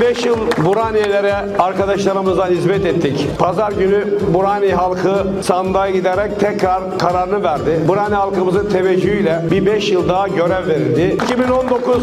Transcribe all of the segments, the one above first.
5 yıl Buraniyelere arkadaşlarımızla hizmet ettik. Pazar günü Buraniye halkı sandığa giderek tekrar kararını verdi. Buraniye halkımızın teveccühüyle bir 5 yıl daha görev verildi. 2019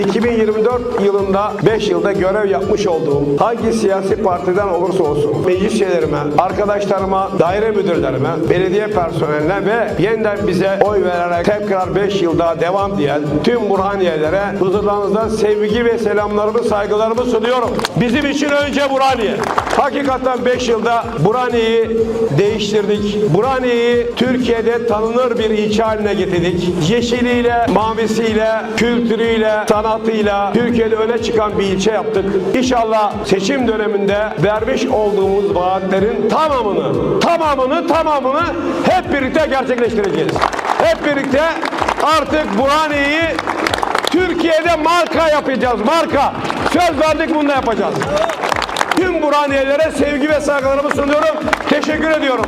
2024 yılında 5 yılda görev yapmış olduğum hangi siyasi partiden olursa olsun meclis üyelerime, arkadaşlarıma, daire müdürlerime, belediye personeline ve yeniden bize oy vererek tekrar 5 yıl daha devam diyen tüm Burhaniyelere huzurlarınızda sevgi ve selamlarımı, saygılarımı sunuyorum. Bizim için önce Burhaniye. Hakikaten 5 yılda Burhaniye'yi değiştirdik. Burhaniye'yi Türkiye'de tanınır bir ilçe haline getirdik. Yeşiliyle, mavisiyle, kültürüyle, sanatıyla Türkiye'de öne çıkan bir ilçe yaptık. İnşallah seçim döneminde vermiş olduğumuz vaatlerin tamamını, tamamını, tamamını hep birlikte gerçekleştireceğiz. Hep birlikte artık Burhaniye'yi Türkiye'de marka yapacağız, marka. Söz verdik bunu da yapacağız. Tüm Burhaniyelere sevgi ve saygılarımı sunuyorum. Teşekkür ediyorum.